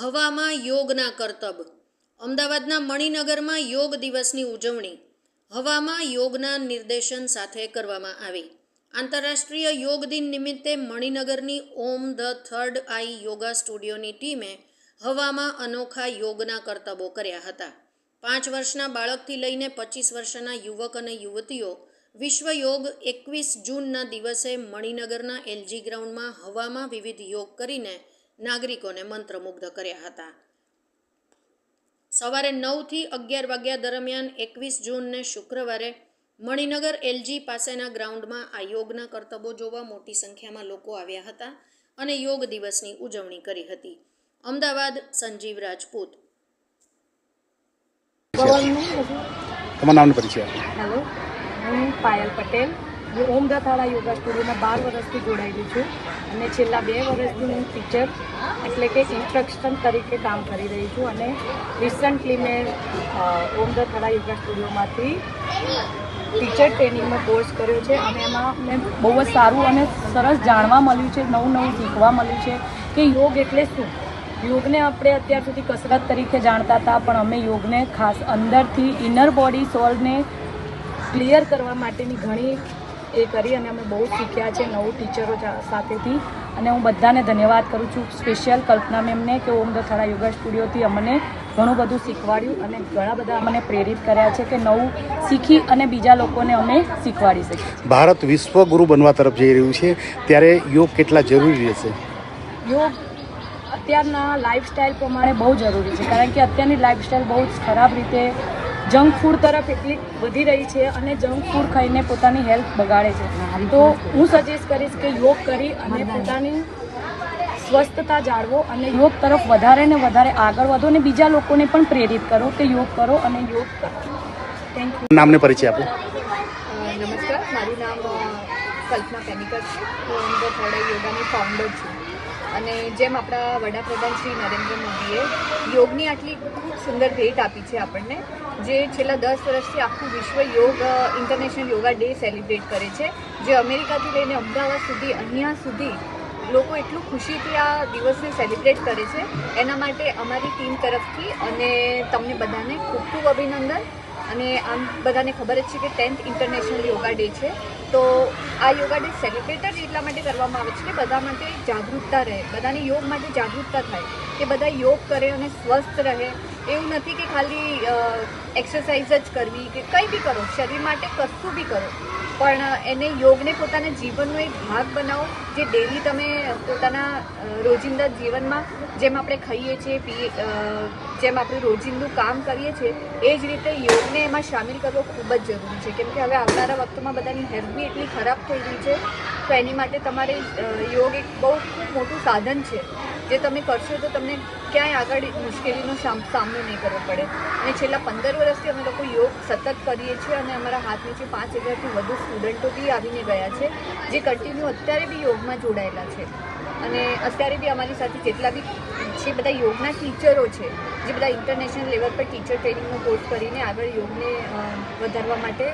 હવામાં યોગના કરતબ. અમદાવાદના મણિનગરમાં યોગ દિવસની ઉજવણી. હવામાં યોગના નિર્દેશન સાથે કરવામાં આવી. આંતરરાષ્ટ્રીય યોગ દિન નિમિત્તે મણિનગરની Om the third eye yoga સ્ટુડિયોની ટીમે હવામાં અનોખા યોગના કરતબો કર્યા હતા. પાંચ વર્ષના બાળકથી લઈને પચીસ વર્ષના યુવક અને યુવતીઓ વિશ્વ યોગ એકવીસ જૂનના દિવસે મણિનગરના એલજી ગ્રાઉન્ડમાં હવામાં વિવિધ યોગ કરીને નાગરિકોને મંત્રમુગ્ધ કર્યા હતા. સવારે નવથી અગિયાર વાગ્યા દરમિયાન એકવીસ જૂનને શુક્રવારે મણિનગર એલજી પાસેના ગ્રાઉન્ડમાં આ યોગના કરતબો જોવા મોટી સંખ્યામાં લોકો આવ્યા હતા અને યોગ દિવસની ઉજવણી કરી હતી. અમદાવાદ સંજીવ રાજપૂત. તમારા નામનો પરિચય હેલો હું પાયલ પટેલ. હું ઓમ ધ યોગા સ્ટુડિયોમાં બાર વર્ષથી જોડાયેલી છું અને છેલ્લા બે વર્ષથી હું ટીચર એટલે કે ઇન્સ્ટ્રક્શન તરીકે કામ કરી રહી છું અને રિસન્ટલી મેં ઓમ ધ યોગા સ્ટુડિયોમાંથી ટીચર ટ્રેનિંગનો કોર્સ કર્યો છે અને એમાં મેં બહુ જ સારું અને સરસ જાણવા મળ્યું છે, નવું નવું શીખવા મળ્યું છે કે યોગ એટલે શું? યોગને આપણે અત્યાર સુધી કસરત તરીકે જાણતા હતા, પણ અમે યોગને ખાસ અંદરથી ઇનર બોડી સોલને ક્લિયર કરવા માટેની ઘણી એ કરી અને અમે બહુ શીખ્યા છે નવું ટીચરો સાથેથી. અને હું બધાને ધન્યવાદ કરું છું. સ્પેશિયલ કલ્પના મેમને કે ઓમ થરા યોગા સ્ટુડિયોથી અમને ઘણું બધું શીખવાડ્યું અને ઘણા બધા અમને પ્રેરિત કર્યા છે કે નવું શીખી અને બીજા લોકોને અમે શીખવાડી શકીએ. ભારત વિશ્વ ગુરુ બનવા તરફ જઈ રહ્યું છે. ત્યારે યોગ કેટલા જરૂરી રહેશે? યોગ અત્યારના લાઈફસ્ટાઈલ પ્રમાણે બહુ જરૂરી છે. કારણ કે અત્યારની લાઈફસ્ટાઈલ બહુ જ ખરાબ રીતે જંક ફૂડ તરફ એટલી વધી રહી છે અને જંક ફૂડ ખાઈને પોતાની હેલ્થ બગાડે છે. તો હું સજેસ્ટ કરીશ કે યોગ કરી અને પોતાની સ્વસ્થતા જાળવો અને યોગ તરફ વધારે ને વધારે આગળ વધો અને બીજા લોકોને પણ પ્રેરિત કરો કે યોગ કરો અને યોગ કરો. થેન્ક યુ નામને પરિચય આપો. નમસ્કાર. મારું નામ કલ્પના પેનિકર છે. હું ધ થર્ડ યોગાની ફાઉન્ડર છું. અને જેમ આપણા વડાપ્રધાન શ્રી નરેન્દ્ર મોદીએ યોગની આટલી ખૂબ સુંદર ભેટ આપી છે આપણને, જે છેલ્લા દસ વર્ષથી આખું વિશ્વ યોગ ઇન્ટરનેશનલ યોગા ડે સેલિબ્રેટ કરે છે, જે અમેરિકાથી લઈને અમદાવાદ સુધી, અહીંયા સુધી લોકો એટલું ખુશીથી આ દિવસને સેલિબ્રેટ કરે છે. એના માટે અમારી ટીમ તરફથી અને તમને બધાને ખૂબ ખૂબ અભિનંદન. અને આમ બધાને ખબર જ છે કે ટેન્થ ઇન્ટરનેશનલ યોગા ડે છે. તો આ યોગા ડે સેલિબ્રેટર એટલા માટે કરવામાં આવે છે કે બધા માટે જાગૃતતા રહે, બધાને યોગ માટે જાગૃતતા થાય. કે બધા યોગ કરે અને સ્વસ્થ રહે, એવું નથી કે ખાલી એક્સરસાઇઝ જ કરવી કે કંઈ બી કરો, શરીર માટે કશું બી કરો. પણ એને યોગને પોતાના જીવનનો એક ભાગ બનાવો, જે ડેલી તમે પોતાના રોજિંદા જીવનમાં જેમ આપણે ખાઈએ છીએ પીએ જેમ આપણે રોજિંદું કામ કરીએ છીએ, એ જ રીતે યોગને એમાં સામેલ કરવો ખૂબ જ જરૂરી છે. કેમ કે હવે આવનારા વખતમાં બધાની હેલ્થ બી એટલી ખરાબ થઈ રહી છે, તો એની માટે તમારે યોગ એક બહુ ખૂબ મોટું સાધન છે. જે તમે કરશો તો તમને ક્યાંય આગળ મુશ્કેલીનો સામ- સામનો નહીં કરવો પડે. અને છેલ્લા પંદર વર્ષથી અમે લોકો યોગ સતત કરીએ છીએ અને અમારા હાથ નીચે પાંચ હજારથી વધુ સ્ટુડન્ટો બી આવીને ગયા છે, જે કન્ટિન્યુ અત્યારે બી યોગમાં જોડાયેલા છે. અને અત્યારે બી અમારી સાથે જેટલા બી છે બધા યોગના ટીચરો છે, જે બધા ઇન્ટરનેશનલ લેવલ પર ટીચર ટ્રેનિંગનો કોર્સ કરીને આગળ યોગને વધારવા માટે